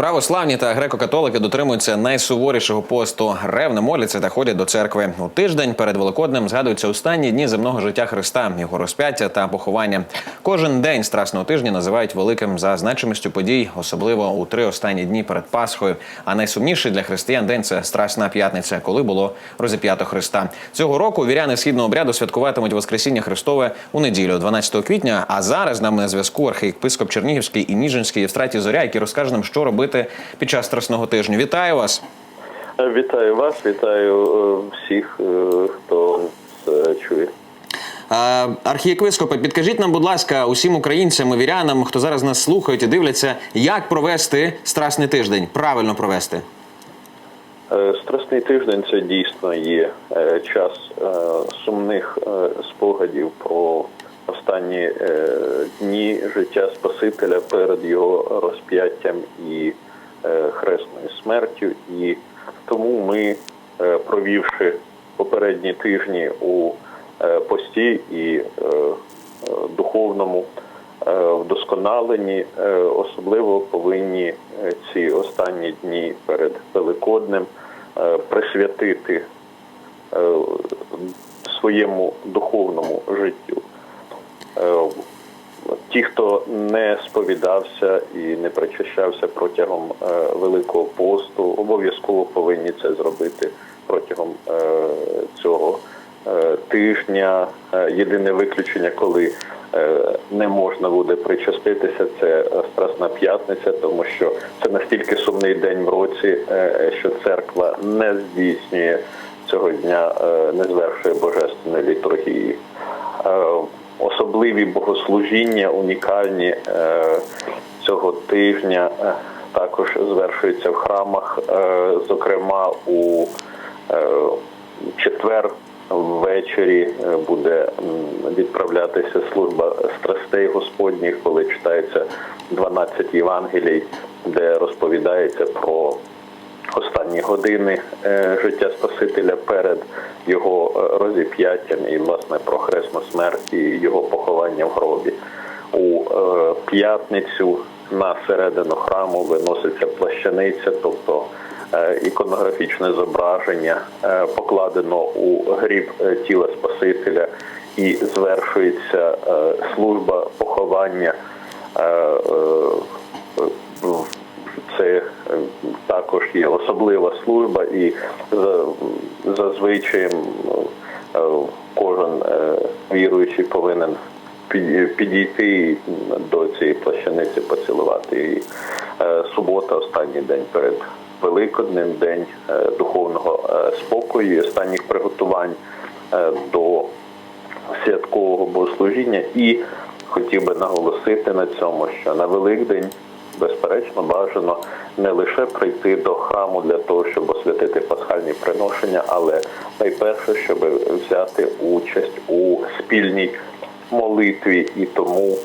Православні та греко-католики дотримуються найсуворішого посту. Ревно моляться та ходять до церкви. У тиждень перед Великоднем згадуються останні дні земного життя Христа, його розп'яття та поховання. Кожен день страсного тижня називають великим за значимістю подій, особливо у три останні дні перед Пасхою. А найсумніший для християн день це Страсна п'ятниця, коли було розіп'ято Христа. Цього року віряни східного обряду святкуватимуть Воскресіння Христове у неділю, 12 квітня. А зараз з нами на зв'язку архієпископ Чернігівський і Ніжинський Євстратій Зоря, який розкаже нам, що робити під час страсного тижня. Вітаю вас! Вітаю вас, вітаю е, всіх, е, хто нас чує. Е, Архієпископе, підкажіть нам, будь ласка, усім українцям і вірянам, хто зараз нас слухають і дивляться, як провести страсний тиждень, правильно провести. Е, Страсний тиждень це дійсно є е, час е, сумних е, спогадів про останні е, дні життя Спасителя перед його розп'яттям і е, хресною смертю. І тому ми, е, провівши попередні тижні у е, пості і духовному вдосконаленні, особливо повинні ці останні дні перед Великоднем присвятити своєму духовному життю. Ті, хто не сповідався і не причащався протягом е, Великого посту, обов'язково повинні це зробити протягом е, цього е, тижня. Єдине виключення, коли не можна буде причаститися, це Страсна п'ятниця, тому що це настільки сумний день в році, що церква не здійснює цього дня, не звершує божественної літургії. Особливі богослужіння, унікальні е, цього тижня е, також звершуються в храмах, е, зокрема у четвер ввечері буде відправлятися служба страстей Господніх, коли читається 12 Євангелій, де розповідається про останні години е, життя Спасителя перед його е, розіп'яттям і власне про хресну смерть і його поховання в гробі. У е, п'ятницю на середину храму виноситься плащаниця, тобто іконографічне зображення покладено у гріб тіла Спасителя і звершується служба поховання. Це е, також є особлива служба, і за, зазвичай е, кожен е, віруючий повинен підійти до цієї плащаниці, поцілувати її. Субота, останній день перед Великоднем, день духовного спокою, останніх приготувань до святкового богослужіння. І хотів би наголосити на цьому, що на Великдень безперечно бажано не лише прийти до храму для того, щоб освятити пасхальні приношення, але найперше, щоб взяти участь у спільній молитві і тому.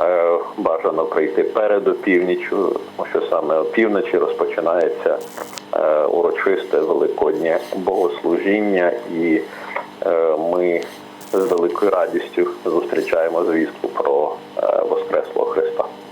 е, Бажано прийти перед опівнічю, тому що саме опівночі розпочинається е, урочисте великоднє богослужіння, і е, ми з великою радістю зустрічаємо звістку про Воскреслого Христа.